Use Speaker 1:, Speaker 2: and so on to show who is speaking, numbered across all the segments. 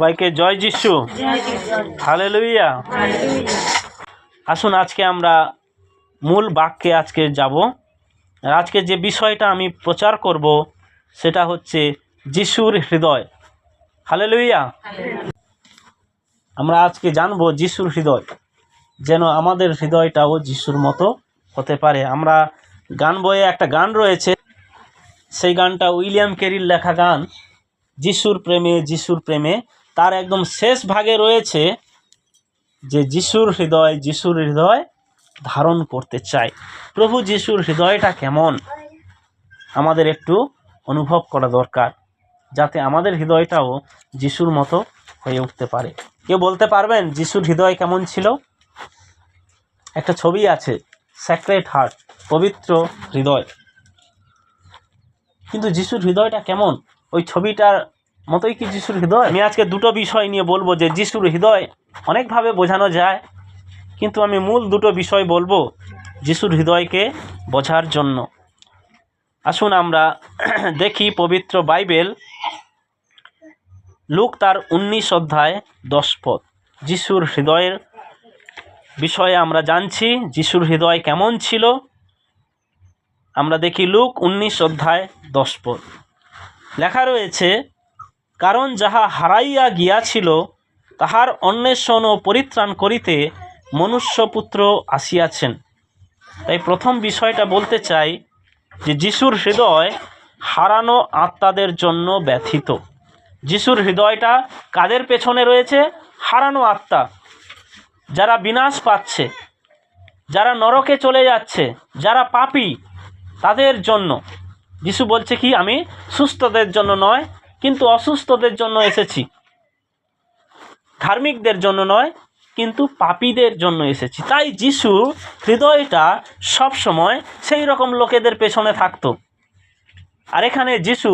Speaker 1: সবাইকে জয় যিশু। হালে লুইয়া আসুন, আজকে আমরা মূল বাক্যে আজকে যাব। আর আজকে যে বিষয়টা আমি প্রচার করব, সেটা হচ্ছে যিশুর হৃদয়। হালে লুইয়া আমরা আজকে জানব যিশুর হৃদয়, যেন আমাদের হৃদয়টাও যিশুর মতো হতে পারে। আমরা গান বয়ে একটা গান রয়েছে, সেই গানটা উইলিয়াম কেরির লেখা গান, যিশুর প্রেমে যিশুর প্রেমে তার একদম শেষ ভাগে রয়েছে যে যিশুর হৃদয় যিশুর হৃদয় ধারণ করতে চাই প্রভু যিশুর হৃদয়টা কেমন? আমাদের একটু অনুভব করা দরকার, যাতে আমাদের হৃদয়টাও যিশুর মতো হয়ে উঠতে পারে। কেউ বলতে পারবেন, যিশুর হৃদয় কেমন ছিল? একটা ছবি আছে স্যাক্রেট হার্ট পবিত্র হৃদয়। কিন্তু যিশুর হৃদয়টা কেমন? ওই ছবিটার মতোই কি যিশুর হৃদয়? আমি আজকে দুটো বিষয় নিয়ে বলব যে যিশুর হৃদয় অনেকভাবে বোঝানো যায়, কিন্তু আমি মূল দুটো বিষয় বলব যিশুর হৃদয়কে বোঝার জন্য। আসুন আমরা দেখি পবিত্র বাইবেল, লুক তার উনিশ অধ্যায় দশ পদ। যিশুর হৃদয়ের বিষয়ে আমরা জানছি, যিশুর হৃদয় কেমন ছিল। আমরা দেখি লুক উনিশ অধ্যায় দশ পদ। লেখা রয়েছে কারণ যাহা হারাইয়া গিয়াছিল, তাহার অন্বেষণ ও পরিত্রাণ করিতে মনুষ্যপুত্র আসিয়াছেন। তাই প্রথম বিষয়টা বলতে চাই যে যিশুর হৃদয় হারানো আত্মাদের জন্য ব্যথিত। যিশুর হৃদয়টা কাদের পেছনে রয়েছে? হারানো আত্মা। যারা বিনাশ পাচ্ছে, যারা নরকে চলে যাচ্ছে, যারা পাপি, তাদের জন্য। যিশু বলছে কি, আমি সুস্থদের জন্য নয় কিন্তু অসুস্থদের জন্য এসেছি। ধার্মিকদের জন্য নয়, কিন্তু পাপীদের জন্য এসেছি। তাই যিশু হৃদয়টা সব সময় সেই রকম লোকেদের পেছনে থাকতো। আর এখানে যিশু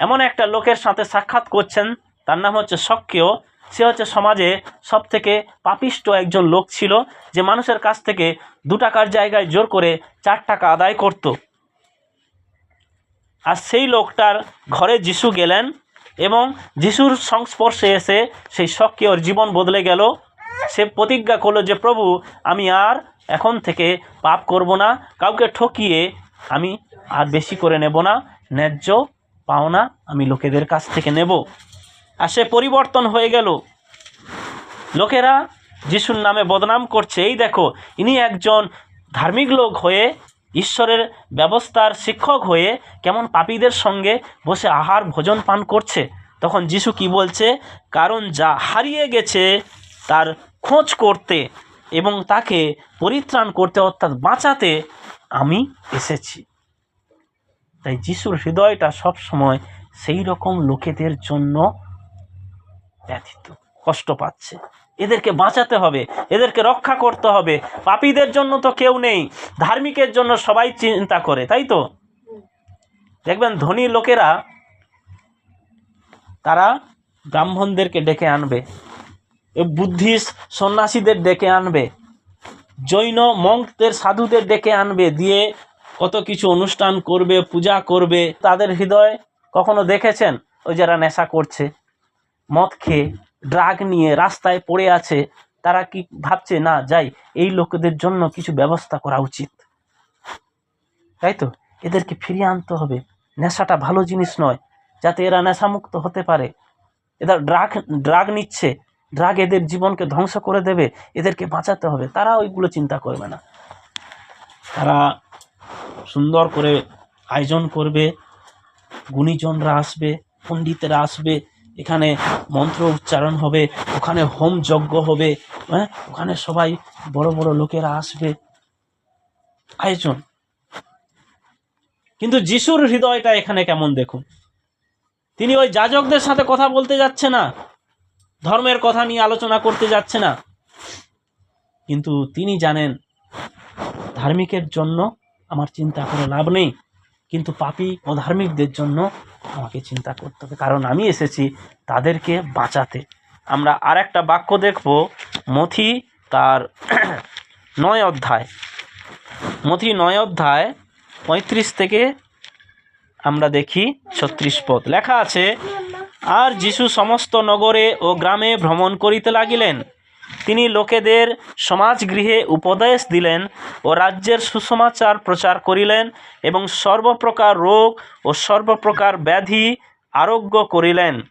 Speaker 1: এমন একটা লোকের সাথে সাক্ষাৎ করছেন, তার নাম হচ্ছে সক্রিয় সে হচ্ছে সমাজে সব থেকে পাপিষ্ট একজন লোক ছিল, যে মানুষের কাছ থেকে দু টাকার জায়গায় জোর করে চার টাকা আদায় করতো। আর সেই লোকটার ঘরে যিশু গেলেন এবং যিশুর সংস্পর্শে এসে সেই শখকে ওর জীবন বদলে গেল। সে প্রতিজ্ঞা করল যে, প্রভু, আমি আর এখন থেকে পাপ করব না। কাউকে ঠকিয়ে আমি আর বেশি করে নেব না। ন্যায্য পাওনা আমি লোকেদের কাছ থেকে নেব। আর সে পরিবর্তন হয়ে গেল। লোকেরা যিশুর নামে বদনাম করছে। এই দেখো, ইনি একজন ধার্মিক লোক হয়ে ঈশ্বরের ব্যবস্থার শিক্ষক হয়ে কেমন পাপীদের সঙ্গে বসে আহার ভোজন পান করছে? তখন যিশু কি বলছে? কারণ যা হারিয়ে গেছে, তার খোঁজ করতে এবং তাকে পরিত্রাণ করতে অর্থাৎ বাঁচাতে আমি এসেছি। তাই যিশুর হৃদয়টা সব সময় সেই রকম লোকেদের জন্য ব্যথিত, কষ্ট পাচ্ছে। এদেরকে বাঁচাতে হবে, এদেরকে রক্ষা করতে হবে। পাপীদের জন্য তো কেউ নেই, ধার্মিকের জন্য সবাই চিন্তা করে, তাই তো? দেখবেন ধনী লোকেরা, তারা ব্রাহ্মণদেরকে ডেকে আনবে, বুদ্ধিস্ট সন্ন্যাসীদের ডেকে আনবে, জৈন মঙ্কদের সাধুদের ডেকে আনবে, দিয়ে কত কিছু অনুষ্ঠান করবে, পূজা করবে। তাদের হৃদয় কখনো দেখেছেন? ওই যারা নেশা করছে, মদ খেয়ে। ড্রাগ নিয়ে রাস্তায় পড়ে আছে, তারা কি ভাবছে, না, যাই, এই লোকেদের জন্য কিছু ব্যবস্থা করা উচিত। তাই তো? এদেরকে ফিরিয়ে আনতে হবে। নেশাটা ভালো জিনিস নয়, যাতে এরা নেশামুক্ত হতে পারে। এরা ড্রাগ ড্রাগ নিচ্ছে, ড্রাগ এদের জীবনকে ধ্বংস করে দেবে, এদেরকে বাঁচাতে হবে। তারা ওইগুলো চিন্তা করবে না। তারা সুন্দর করে আয়োজন করবে, গুণীজনরা আসবে, পণ্ডিতেরা আসবে এখানে মন্ত্র উচ্চারণ হবে, ওখানে হোম যজ্ঞ হবে হ্যাঁ? ওখানে সবাই বড় বড় লোকেরা আসবে। আয়োজন। কিন্তু যিশুর হৃদয়টা এখানে কেমন দেখুন? তিনি ওই যাজকদের সাথে কথা বলতে যাচ্ছে না, ধর্মের কথা নিয়ে আলোচনা করতে যাচ্ছে না। কিন্তু তিনি জানেন, ধার্মিকের জন্য আমার চিন্তা করে লাভ নেই। কিন্তু পাপি ও ধার্মিকদের জন্য আমাকে চিন্তা করতে হবে। কারণ আমি এসেছি তাদেরকে বাঁচাতে। আমরা আর একটা বাক্য দেখব, মথি তার নয় অধ্যায়। মথি নয় অধ্যায় পঁয়ত্রিশ থেকে আমরা দেখি ছত্রিশ পদ। লেখা আছে, আর যিশু সমস্ত নগরে ও গ্রামে ভ্রমণ করিতে লাগিলেন। তিনি লোকেদের সমাজগৃহে উপদেশ দিলেন ও রাজ্যের সুসমাচার প্রচার করিলেন এবং সর্বপ্রকার রোগ ও সর্বপ্রকার ব্যাধি আরোগ্য করিলেন।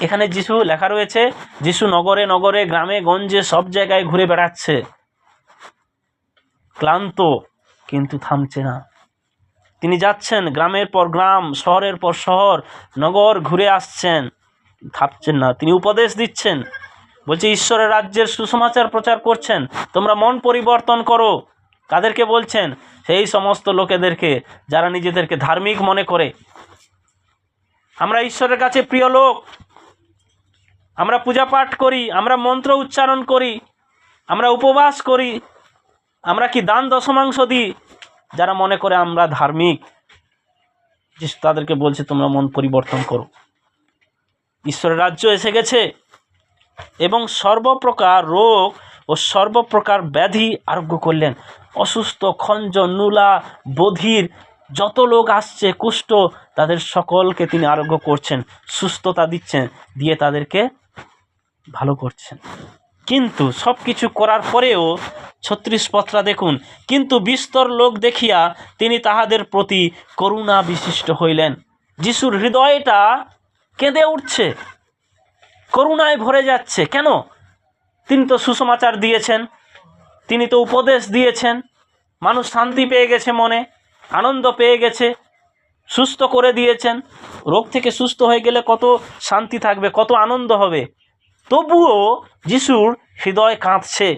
Speaker 1: এখানে যিশু লেখা রয়েছে, যিশু নগরে নগরে, গ্রামে গঞ্জে সব জায়গায় ঘুরে বেড়াচ্ছে। ক্লান্ত, কিন্তু থামছে না। তিনি যাচ্ছেন গ্রামের পর গ্রাম, শহরের পর শহর, নগর ঘুরে আসছেন। থামছেন না। তিনি উপদেশ দিচ্ছেন। বলছে, ঈশ্বরের রাজ্যের সুসমাচার প্রচার করছেন। তোমরা মন পরিবর্তন করো। কাদেরকে বলছেন? সেই সমস্ত লোকেদেরকে, যারা নিজেদেরকে ধার্মিক মনে করে। আমরা ঈশ্বরের কাছে প্রিয় লোক। আমরা পূজা পাঠ করি, আমরা মন্ত্র উচ্চারণ করি, আমরা উপবাস করি, আমরা কি দান দশমাংশ দিই? যারা মনে করে আমরা ধার্মিক, তাদেরকে বলছে, তোমরা মন পরিবর্তন করো। ঈশ্বরের রাজ্য এসে গেছে। এবং সর্বপ্রকার রোগ ও সর্বপ্রকার ব্যাধি আরোগ্য করলেন। অসুস্থ, খঞ্জ, নুলা, বধির, যত লোক আসছে, কুষ্ঠ, তাদের সকলকে তিনি আরোগ্য করছেন, সুস্থতা দিচ্ছেন, দিয়ে তাদেরকে ভালো করছেন। কিন্তু সব কিছু করার পরেও ছত্রিশ পত্রা দেখুন, কিন্তু বিস্তর লোক দেখিয়া তিনি তাহাদের প্রতি করুণা বিশিষ্ট হইলেন। যিশুর হৃদয়টা কেঁদে উঠছে। করুণায় ভরে যাচ্ছে। কেন? তিনি তো সুসমাচার দিয়েছেন। তিনি তো উপদেশ দিয়েছেন। মানুষ শান্তি পেয়ে গেছে মনে, আনন্দ পেয়ে গেছে, সুস্থ করে দিয়েছেন। রোগ থেকে সুস্থ হয়ে গেলে কত শান্তি থাকবে, কত আনন্দ হবে। তবুও যিশুর হৃদয় কাঁদছে।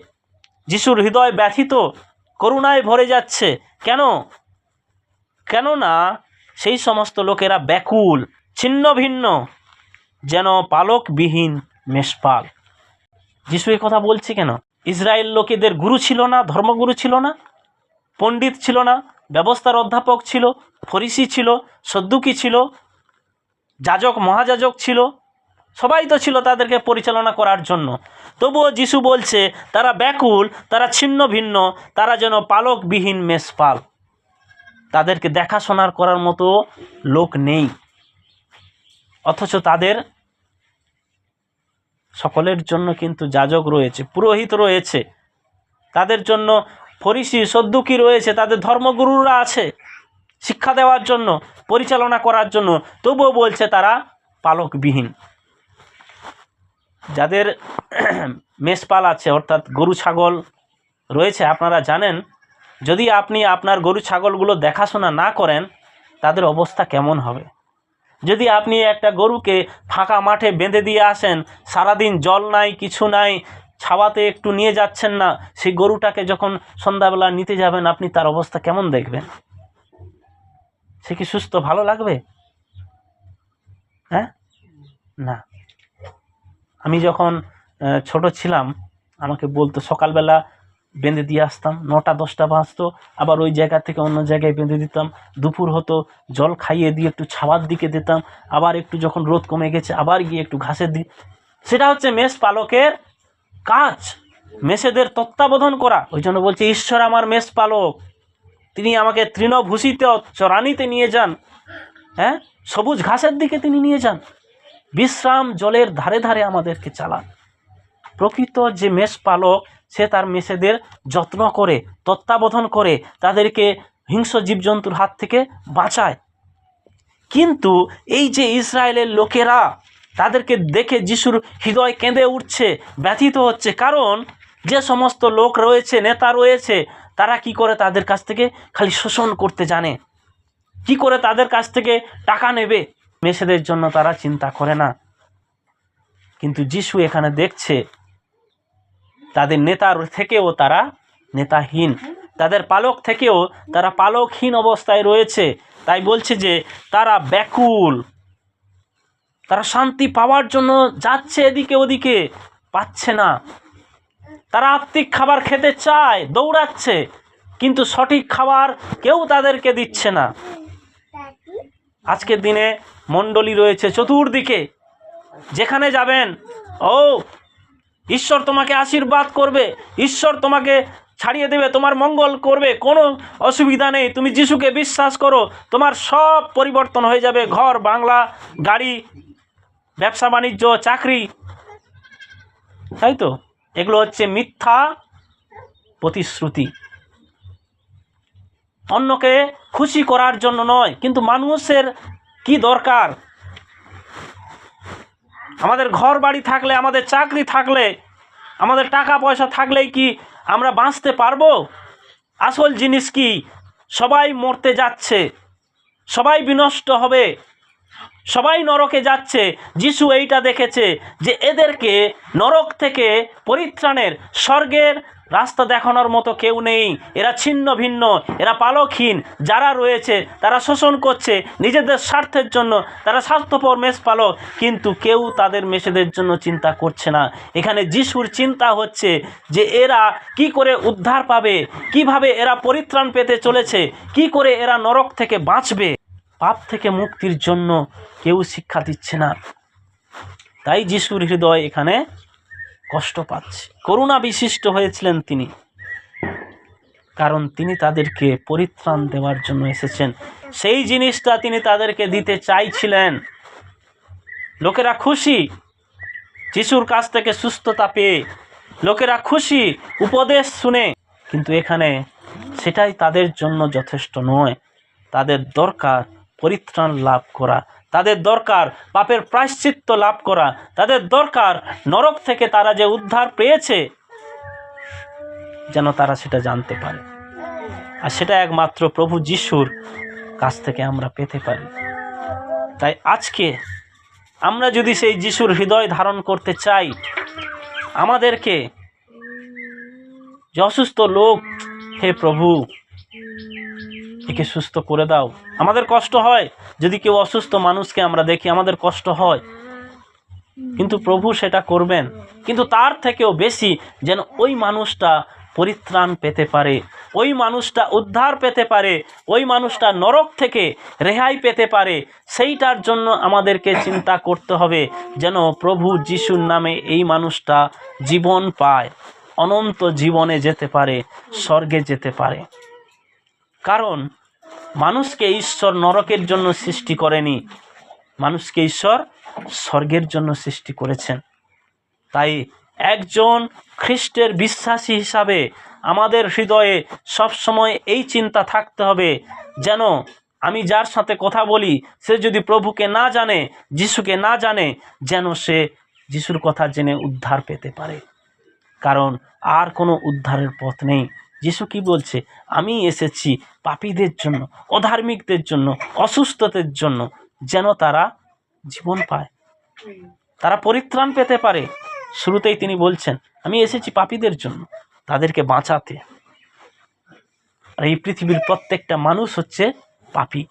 Speaker 1: যিশুর হৃদয় ব্যথিত, করুণায় ভরে যাচ্ছে। কেন? কেননা সেই সমস্ত লোকেরা ব্যাকুল, ছিন্ন ভিন্ন। যেন পালকবিহীন মেষপাল। যিশু এই কথা বলছে কেন? ইসরায়েল লোকেদের গুরু ছিল না, ধর্মগুরু ছিল না, পণ্ডিত ছিল না, ব্যবস্থার অধ্যাপক ছিল, ফরিসি ছিল সদ্যুকি ছিল, যাজক, মহাযাজক ছিল, সবাই তো ছিল তাদেরকে পরিচালনা করার জন্য। তবুও যিশু বলছে, তারা ব্যাকুল, তারা ছিন্ন ভিন্ন, তারা যেন পালকবিহীন মেষপাল। তাদেরকে দেখাশোনার করার মতো লোক নেই। অথচ তাদের সকলের জন্য কিন্তু যাজক রয়েছে, পুরোহিত রয়েছে। তাদের জন্য ফরিসি সদ্যুকি রয়েছে, তাদের ধর্মগুরুরা আছে। শিক্ষা দেওয়ার জন্য, পরিচালনা করার জন্য, তবুও বলছে তারা পালকবিহীন। যাদের মেষপাল আছে, অর্থাৎ গরু ছাগল রয়েছে, আপনারা জানেন, যদি আপনি আপনার গরু ছাগলগুলো দেখাশোনা না করেন, তাদের অবস্থা কেমন হবে? যদি আপনি একটা গরুকে ফাঁকা মাঠে বেঁধে দিয়ে আসেন, সারাদিন জল নাই, কিছু নাই, ছাওয়াতে একটু নিয়ে যাচ্ছেন না, সেই গরুটাকে যখন সন্ধ্যাবেলা নিতে যাবেন, আপনি তার অবস্থা কেমন দেখবেন? সে কি সুস্থ, ভালো লাগবে? হ্যাঁ? না। আমি যখন ছোট ছিলাম, আমাকে বলতো সকালবেলা বেঁধে দিয়ে আসতাম, নটা, দশটা বাজতো, আবার ওই জায়গা থেকে অন্য জায়গায় বেঁধে দিতাম। দুপুর হতো, জল খাইয়ে দিয়ে একটু ছাওয়ার দিকে দিতাম আবার একটু যখন রোদ কমে গেছে, আবার গিয়ে একটু ঘাসের দিই সেটা হচ্ছে মেষ পালকের কাজ, মেষেদের তত্ত্বাবধান করা। ওই জন্য বলছে, ঈশ্বর আমার মেষ পালক, তিনি আমাকে তৃণভূষিত চরানিতে নিয়ে যান। হ্যাঁ? সবুজ ঘাসের দিকে তিনি নিয়ে যান। বিশ্রাম জলের ধারে ধারে আমাদেরকে চালান। প্রকৃত যে মেষ পালক সে তার মেষেদের যত্ন করে, তত্ত্বাবধান করে তাদেরকে হিংস্র জীবজন্তুর হাত থেকে বাঁচায়। কিন্তু এই যে ইসরায়েলের লোকেরা তাদেরকে দেখে যিশুর হৃদয় কেঁদে উঠছে, ব্যথিত হচ্ছে, কারণ যে সমস্ত লোক রয়েছে, নেতা রয়েছে, তারা কি করে তাদের কাছ থেকে খালি শোষণ করতে জানে? কি করে তাদের কাছ থেকে টাকা নেবে? মেষেদের জন্য তারা চিন্তা করে না। কিন্তু যিশু এখানে দেখছে তাদের নেতার থেকেও তারা নেতাহীন। তাদের পালক থেকেও তারা পালকহীন অবস্থায় রয়েছে। তাই বলছে যে তারা ব্যাকুল। তারা শান্তি পাওয়ার জন্য যাচ্ছে এদিকে ওদিকে, পাচ্ছে না। তারা আত্মিক খাবার খেতে চায়, দৌড়াচ্ছে, কিন্তু সঠিক খাবার কেউ তাদেরকে দিচ্ছে না। আজকের দিনে মণ্ডলী রয়েছে চতুর্দিকে। যেখানে যাবেন, ও ঈশ্বর তোমাকে আশীর্বাদ করবে, ঈশ্বর তোমাকে ছাড়িয়ে দেবে, তোমার মঙ্গল করবে, কোনো অসুবিধা নেই। তুমি যিশুকে বিশ্বাস করো, তোমার সব পরিবর্তন হয়ে যাবে, ঘর, বাংলা, গাড়ি, ব্যবসা, বাণিজ্য, চাকরি। তাই তো? এগুলো হচ্ছে মিথ্যা প্রতিশ্রুতি। অন্যকে খুশি করার জন্য নয়, কিন্তু মানুষের কি দরকার? আমাদের ঘর বাড়ি থাকলে, আমাদের চাকরি থাকলে, আমাদের টাকা পয়সা থাকলেই কি আমরা বাঁচতে পারব? আসল জিনিস কি? সবাই মরতে যাচ্ছে, সবাই বিনষ্ট হবে, সবাই নরকে যাচ্ছে। যিশু এইটা দেখেছে যে এদেরকে নরক থেকে পরিত্রাণের স্বর্গের রাস্তা দেখানোর মতো কেউ নেই। এরা ছিন্ন ভিন্ন। এরা পালকহীন। যারা রয়েছে, তারা শোষণ করছে। নিজেদের স্বার্থের জন্য তারা স্বার্থপর মেষ পালক। কিন্তু কেউ তাদের মেষেদের জন্য চিন্তা করছে না। এখানে যিশুর চিন্তা হচ্ছে যে এরা কি করে উদ্ধার পাবে? কীভাবে এরা পরিত্রাণ পেতে চলেছে? কি করে এরা নরক থেকে বাঁচবে? পাপ থেকে মুক্তির জন্য কেউ শিক্ষা দিচ্ছে না। তাই যিশুর হৃদয় এখানে কষ্ট পাচ্ছে। করুণা বিশিষ্ট হয়েছিলেন তিনি। কারণ তিনি তাদেরকে পরিত্রাণ দেওয়ার জন্য এসেছেন। সেই জিনিসটা তিনি তাদেরকে দিতে চাইছিলেন। লোকেরা খুশি। যিশুর কাছ থেকে সুস্থতা পেয়ে লোকেরা খুশি, উপদেশ শুনে। কিন্তু এখানে সেটাই তাদের জন্য যথেষ্ট নয়। তাদের দরকার পরিত্রাণ লাভ করা। তাদের দরকার পাপের প্রায়শ্চিত্ত লাভ করা। তাদের দরকার নরক থেকে তারা যে উদ্ধার পেয়েছে, যেন তারা সেটা জানতে পারে। আর সেটা একমাত্র প্রভু যিশুর কাছ থেকে আমরা পেতে পারি। তাই আজকে আমরা যদি সেই যিশুর হৃদয় ধারণ করতে চাই, আমাদেরকে যে অসুস্থ লোক, হে প্রভু একে সুস্থ করে দাও। আমাদের কষ্ট হয়। যদি কেউ অসুস্থ মানুষকে আমরা দেখি, আমাদের কষ্ট হয়। কিন্তু প্রভু সেটা করবেন। কিন্তু তার থেকেও বেশি যেন ওই মানুষটা পরিত্রাণ পেতে পারে, ওই মানুষটা উদ্ধার পেতে পারে, ওই মানুষটা নরক থেকে রেহাই পেতে পারে, সেইটার জন্য আমাদেরকে চিন্তা করতে হবে যেন প্রভু যিশুর নামে এই মানুষটা জীবন পায়, অনন্ত জীবনে যেতে পারে, স্বর্গে যেতে পারে। কারণ মানুষকে ঈশ্বর নরকের জন্য সৃষ্টি করেনি। মানুষকে ঈশ্বর স্বর্গের জন্য সৃষ্টি করেছেন। তাই একজন খ্রিস্টের বিশ্বাসী হিসাবে আমাদের হৃদয়ে সবসময় এই চিন্তা থাকতে হবে যেন আমি যার সাথে কথা বলি, সে যদি প্রভুকে না জানে, যিশুকে না জানে, যেন সে যিশুর কথা জেনে উদ্ধার পেতে পারে। কারণ আর কোনো উদ্ধারের পথ নেই। যিশু কি বলছে? আমি এসেছি পাপীদের জন্য, অধার্মিকদের জন্য, অসুস্থদের জন্য, যেন তারা জীবন পায়। তারা পরিত্রাণ পেতে পারে। শুরুতেই তিনি বলছেন, আমি এসেছি পাপীদের জন্য, তাদেরকে বাঁচাতে। আর এই পৃথিবীর প্রত্যেকটা মানুষ হচ্ছে পাপী।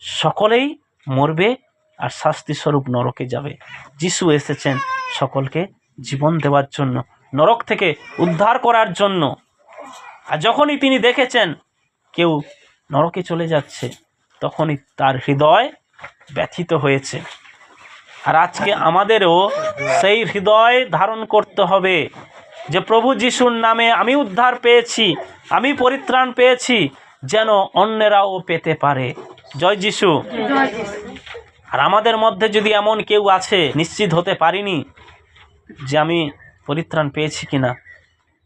Speaker 1: সকলেই মরবে আর শাস্তিস্বরূপ নরকে যাবে। যিশু এসেছেন সকলকে জীবন দেওয়ার জন্য, নরক থেকে উদ্ধার করার জন্য। আর যখনই তিনি দেখেছেন কেউ নরকে চলে যাচ্ছে, তখনই তার হৃদয় ব্যথিত হয়েছে। আর আজকে আমাদেরও সেই হৃদয় ধারণ করতে হবে যে প্রভু যিশুর নামে আমি উদ্ধার পেয়েছি, আমি পরিত্রাণ পেয়েছি, যেন অন্যেরাও পেতে পারে। জয় যিশু। আর আমাদের মধ্যে যদি এমন কেউ আছে, নিশ্চিত হতে পারিনি যে আমি পরিত্রাণ পেয়েছি কিনা।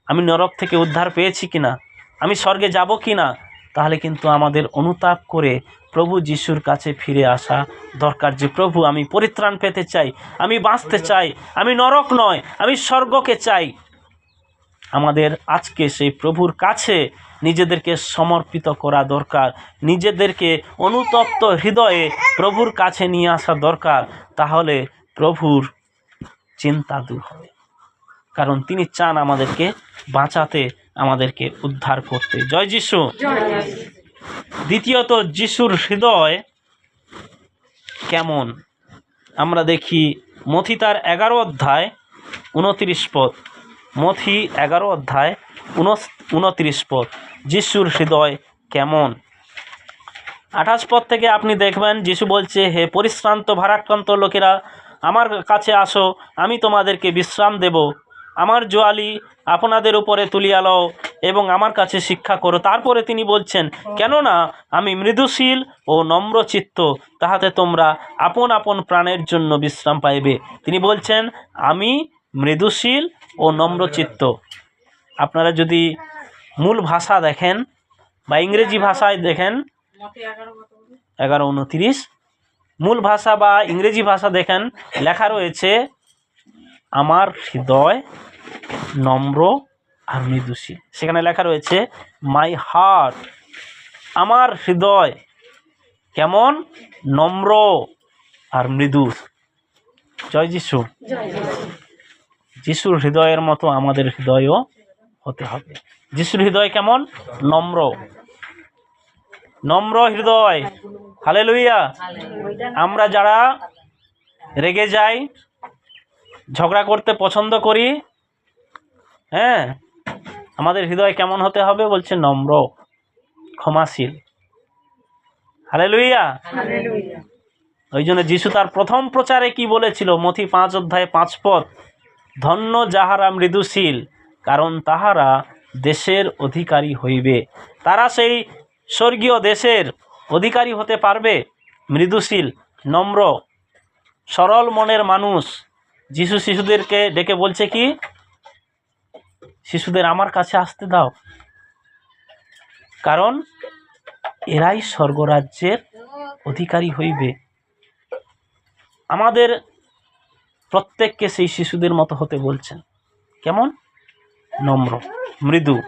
Speaker 1: আমি নরক থেকে উদ্ধার পেয়েছি কিনা? আমি স্বর্গে যাব কি না তাহলে কিন্তু আমাদের অনুতাপ করে প্রভু যিশুর কাছে ফিরে আসা দরকার যে, প্রভু, আমি পরিত্রাণ পেতে চাই, আমি বাঁচতে চাই, আমি নরক নয়, আমি স্বর্গকে চাই। আমাদের আজকে সেই প্রভুর কাছে নিজেদেরকে সমর্পিত করা দরকার, নিজেদেরকে অনুতপ্ত হৃদয়ে প্রভুর কাছে নিয়ে আসা দরকার, তাহলে প্রভুর চিন্তা দূর হবে। কারণ তিনি চান আমাদেরকে বাঁচাতে, আমাদেরকে উদ্ধার করতে। জয় যিশু। দ্বিতীয়ত, যিশুর হৃদয় কেমন? আমরা দেখি মথি তার এগারো অধ্যায় উনত্রিশ পদ। মথি এগারো অধ্যায় উনত্রিশ পদ। যিশুর হৃদয় কেমন? আঠাশ পদ থেকে আপনি দেখবেন যিশু বলছে, হে পরিশ্রান্ত, ভারাক্রান্ত লোকেরা, আমার কাছে আসো, আমি তোমাদেরকে বিশ্রাম দেব। আমার জোয়ালি আপনাদের উপরে তুলিয়া লও এবং আমার কাছে শিক্ষা করো। তারপরে তিনি বলছেন, কেননা আমি মৃদুশীল ও নম্রচিত্ত, তাহাতে তোমরা আপন আপন প্রাণের জন্য বিশ্রাম পাইবে। তিনি বলছেন, আমি মৃদুশীল ও নম্রচিত্ত। আপনারা যদি মূল ভাষা দেখেন বা ইংরেজি ভাষায় দেখেন, এগারো উনত্রিশ, মূল ভাষা বা ইংরেজি ভাষা দেখেন, লেখা রয়েছে আমার হৃদয় নম্র আর মৃদুশীল সেখানে লেখা রয়েছে মাই হার্ট আমার হৃদয় কেমন নম্র আর মৃদু জয় যিশু। যিশুর হৃদয়ের মতো আমাদের হৃদয়ও হতে হবে। যিশুর হৃদয় কেমন? নম্র। নম্র হৃদয়। হালে লইয়া আমরা যারা রেগে যাই ঝগড়া করতে পছন্দ করি। হ্যাঁ? আমাদের হৃদয় কেমন হতে হবে? বলছে নম্র ক্ষমাশীল। হালে লইয়া ওই জন্য যিশু তার প্রথম প্রচারে কি বলেছিল? মথি পাঁচ অধ্যায়ে পাঁচ পদ ধন্য যাহারা মৃদুশীল কারণ তাহারা দেশের অধিকারী হইবে। তারা সেই স্বর্গীয় দেশের অধিকারী হতে পারবে? মৃদুশীল নম্র সরল মনের মানুষ যিশু শিশুদেরকে ডেকে বলছে কি, শিশুদের আমার কাছে আসতে দাও। কারণ এরাই স্বর্গরাজ্যের অধিকারী হইবে। আমাদের প্রত্যেককে সেই শিশুদের মতো হতে বলছেন। কেমন? নম্র, মৃদু,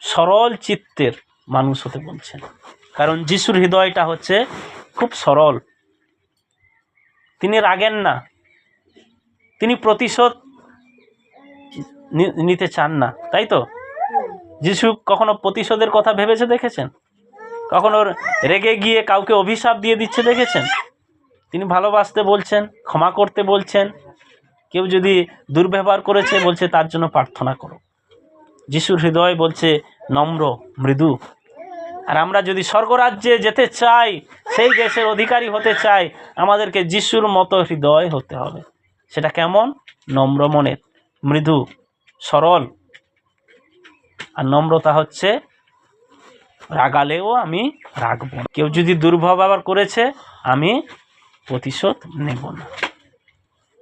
Speaker 1: সরল চিত্তের মানুষ হতে বলছেন। কারণ যিশুর হৃদয়টা হচ্ছে খুব সরল। তিনি রাগেন না। প্রতিশোধ নি- নিতে চান না, তাই তো? যিশু কখনো প্রতিশোধের কথা ভেবেছে দেখেছেন? কখনো রেগে গিয়ে কাউকে অভিশাপ দিয়ে দিচ্ছে দেখেছেন? তিনি ভালোবাসতে বলছেন, ক্ষমা করতে বলছেন, কেউ যদি দুর্ব্যবহার করেছে বলছে তার জন্য প্রার্থনা করো। যিশুর হৃদয় বলছে, নম্র, মৃদু। আর আমরা যদি স্বর্গরাজ্যে যেতে চাই, সেই দেশের অধিকারী হতে চাই, আমাদেরকে যিশুর মতো হৃদয় হতে হবে। সেটা কেমন? নম্র মনের। মৃদু, সরল। আর নম্রতা হচ্ছে, রাগালেও আমি রাখব না। কেউ যদি দুর্ব্যবহার করেছে, আমি প্রতিশোধ নেব না।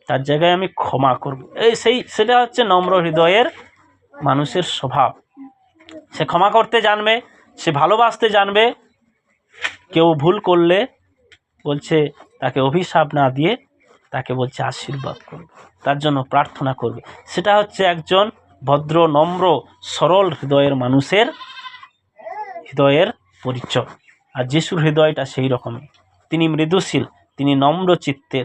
Speaker 1: তার জায়গায় আমি ক্ষমা করব। এই সেই, সেটা হচ্ছে নম্র হৃদয়ের মানুষের স্বভাব। সে ক্ষমা করতে জানবে, সে ভালোবাসতে জানবে। কেউ ভুল করলে বলছে, তাকে অভিশাপ না দিয়ে তাকে বলছে আশীর্বাদ করবে, তার জন্য প্রার্থনা করবে। সেটা হচ্ছে একজন ভদ্র, নম্র, সরল হৃদয়ের মানুষের হৃদয়ের পরিচয়। আর যিশুর হৃদয়টা সেই রকমই। তিনি মৃদুশীল, তিনি নম্র চিত্তের।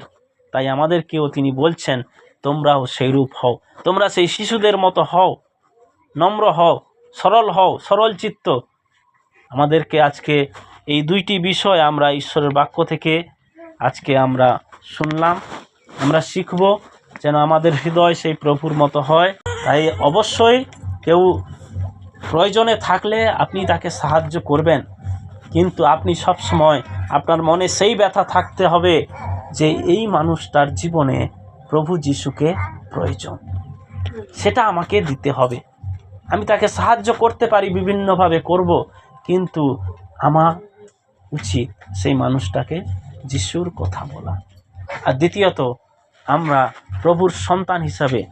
Speaker 1: তাই আমাদেরকেও তিনি বলছেন, তোমরাও সেইরূপ হও। তোমরা সেই শিশুদের মতো হও। নম্র হও, সরল হও, সরল চিত্ত। আমাদেরকে আজকে এই দুইটি বিষয় আমরা ঈশ্বরের বাক্য থেকে আজকে আমরা শুনলাম, আমরা শিখব যেন আমাদের হৃদয় সেই প্রভুর মতো হয়। তাই অবশ্যই কেউ প্রয়োজনে থাকলে আপনি তাকে সাহায্য করবেন। কিন্তু আপনি সব সময় আপনার মনে সেই ব্যথা থাকতে হবে যে এই মানুষটার জীবনে প্রভু যিশুকে প্রয়োজন। সেটা আমাকে দিতে হবে। আমি তাকে সাহায্য করতে পারি, বিভিন্নভাবে করব, কিন্তু আমার উচিত সেই মানুষটাকে যিশুর কথা বলা। আর দ্বিতীয়ত, আমরা প্রভুর সন্তান হিসাবে,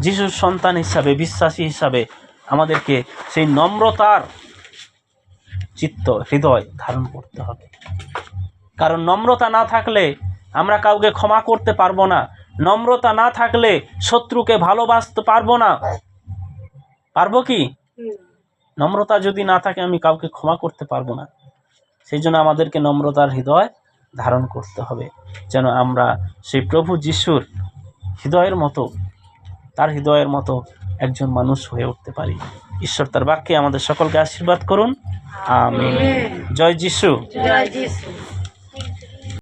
Speaker 1: যিশুর সন্তান হিসাবে, বিশ্বাসী হিসাবে আমাদেরকে সেই নম্রতার চিত্ত, হৃদয় ধারণ করতে হবে। কারণ নম্রতা না থাকলে আমরা কাউকে ক্ষমা করতে পারব না। নম্রতা না থাকলে শত্রুকে ভালোবাসতে পারব না। পারব কি? নম্রতা যদি না থাকে, আমি কাউকে ক্ষমা করতে পারব না। সেই জন্য আমাদেরকে নম্রতার হৃদয় ধারণ করতে হবে। যেন আমরা সেই প্রভু যিশুর হৃদয়ের মতো তার হৃদয়ের মতো একজন মানুষ হয়ে উঠতে পারি। ঈশ্বর তার বাক্যে আমাদের সকলকে আশীর্বাদ করুন। আমি জয় যিশু।
Speaker 2: জয় যিশু।